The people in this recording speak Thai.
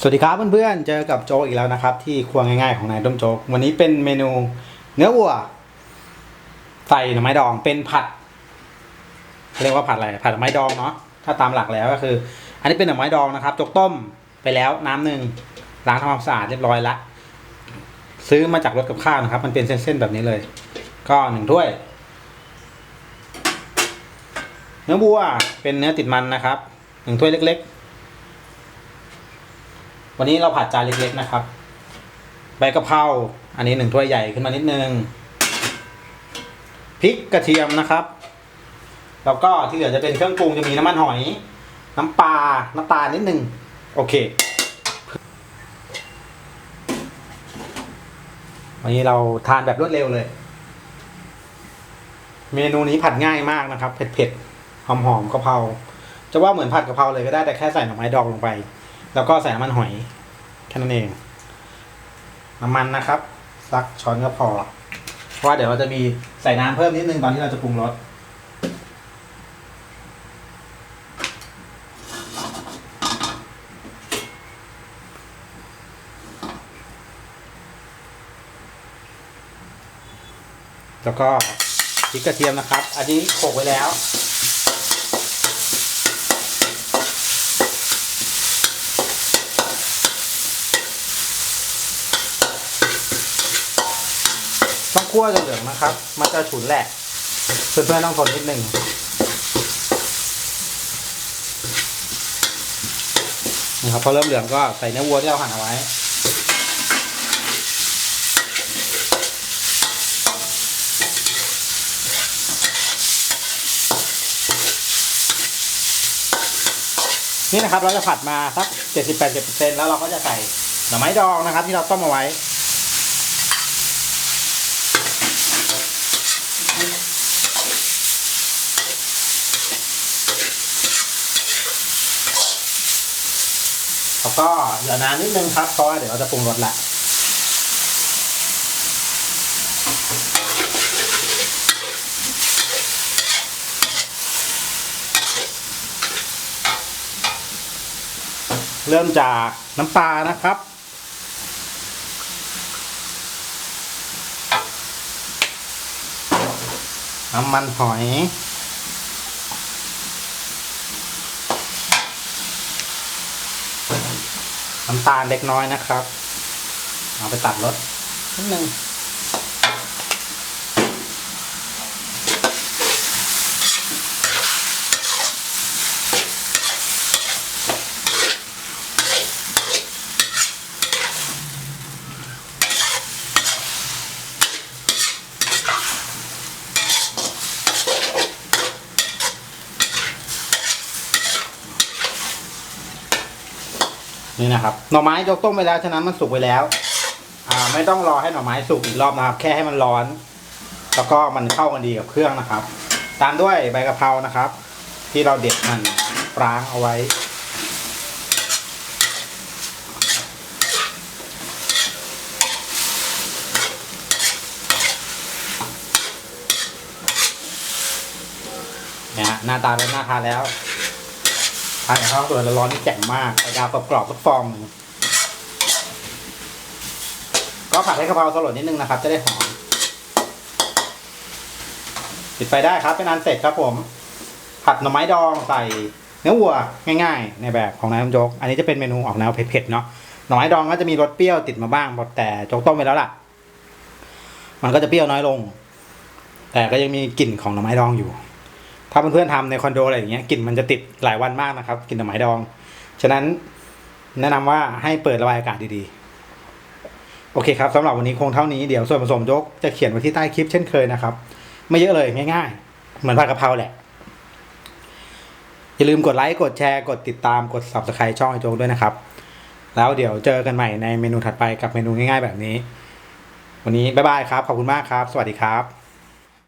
สวัสดีครับเพื่อนๆ เจอกับโจ๊กอีกแล้วนะครับ ที่ครัวง่ายๆของนายต้มโจ๊ก วันนี้เป็นเมนูเนื้อวัว ใส่หน่อไม้ดองเป็นผัด เรียกว่าผัดอะไรผัดหน่อไม้ดองเนาะถ้าตามหลักแล้วก็คือ อันนี้เป็นหน่อไม้ดองนะครับโจกต้มไปแล้วน้ำหนึ่งล้างทำความสะอาดเรียบร้อยละซื้อมาจากรถกับข้าวนะครับ มันเป็นเส้นๆแบบนี้เลย ก็หนึ่งถ้วย เนื้อวัวเป็นเนื้อติดมันนะครับหนึ่งถ้วยเล็ก ๆ วันนี้เราผัดจานเล็กๆนะครับ ใบกะเพรา อันนี้หนึ่งถ้วยใหญ่ขึ้นมานิดนึง พริกกระเทียมนะครับ แล้วก็ที่เหลือจะเป็นเครื่องปรุงจะมีน้ำมันหอย น้ำปลา น้ำตาลนิดนึง โอเค วันนี้เราทานแบบรวดเร็วเลย เมนูนี้ผัดง่ายมากนะครับ เผ็ดๆ หอมๆกะเพรา จะว่าเหมือนผัดกะเพราเลยก็ได้แต่แค่ใส่หน่อไม้ดองลงไป แล้วก็ใส่น้ำมันหอยแค่นั้นเอง น้ำมันนะครับ สักช้อนก็พอ เพราะว่าเดี๋ยวเราจะมีใส่น้ำเพิ่มนิดนึงตอนที่เราจะปรุงรสแล้วก็พริกกระเทียมนะครับ อันนี้โขกไว้แล้ว ต้องคั่วจนเหลืองนะครับ มันจะฉุนแหละเพื่อนๆต้องทนนิดหนึ่งนะครับพอเริ่มเหลืองก็ใส่เนื้อวัวที่เราหั่นเอาไว้นี่นะครับเราจะผัดมาสัก 70-80%แล้วเราก็จะใส่หน่อไม้ดองนะครับ ที่เราต้มเอาไว้ แล้วก็เหลือน้ำนิดนึงครับเพราะว่าเดี๋ยวเราจะปรุงรสละเริ่มจากน้ำปลานะครับ น้ำมันหอย น้ำตาลเล็กน้อยนะครับ เอาไปตัดรสนิดนึง นี่นะครับ หน่อไม้ยกต้มไปแล้วฉะนั้นมันสุกไปแล้ว อ่า ไม่ต้องรอให้หน่อไม้สุกอีกรอบนะครับ แค่ให้มันร้อน แล้วก็มันเข้ากันดีกับเครื่องนะครับ ตามด้วยใบกะเพรานะครับ ที่เราเด็ดมันปรางเอาไว้นี่ฮะหน้าตาเป็นหน้าทานแล้ว ทานกับข้าวสวยร้อนนี่แจ๋งมากไข่ดาวกรอบๆสักฟองหนึ่งก็ผัดให้กะเพราสลดนิดนึงนะครับ จะได้หอมปิดไฟได้ครับเป็นอันเสร็จครับผม ผัดหน่อไม้ดองใส่เนื้อวัวง่ายๆ ในแบบของนายน้ำโจ๊กอันนี้จะเป็นเมนูออกแนวเผ็ดๆเนาะหน่อไม้ดองก็จะมีรสเปรี้ยวติดมาบ้างแต่โจ๊กต้มไปแล้วล่ะ มันก็จะเปรี้ยวน้อยลง แต่ก็ยังมีกลิ่นของหน่อไม้ดองอยู่ ถ้าเพื่อนๆทำในคอนโดอะไรอย่างเงี้ยกลิ่นมันจะติดหลายวันมากนะครับกลิ่นหน่อไม้ดอง ฉะนั้นแนะนำว่าให้เปิดระบายอากาศดีๆ โอเคครับสำหรับวันนี้คงเท่านี้เดี๋ยวส่วนผสมยกจะเขียนไว้ที่ใต้คลิปเช่นเคยนะครับ ไม่เยอะเลยง่ายๆ เหมือนผัดกะเพราแหละ อย่าลืมกดไลค์กดแชร์กดติดตามกด subscribe ช่องไอโจ๊กด้วยนะครับ แล้วเดี๋ยวเจอกันใหม่ในเมนูถัดไปกับเมนูง่ายๆ แบบนี้ วันนี้บ๊ายบายครับขอบคุณมากครับ สวัสดีครับ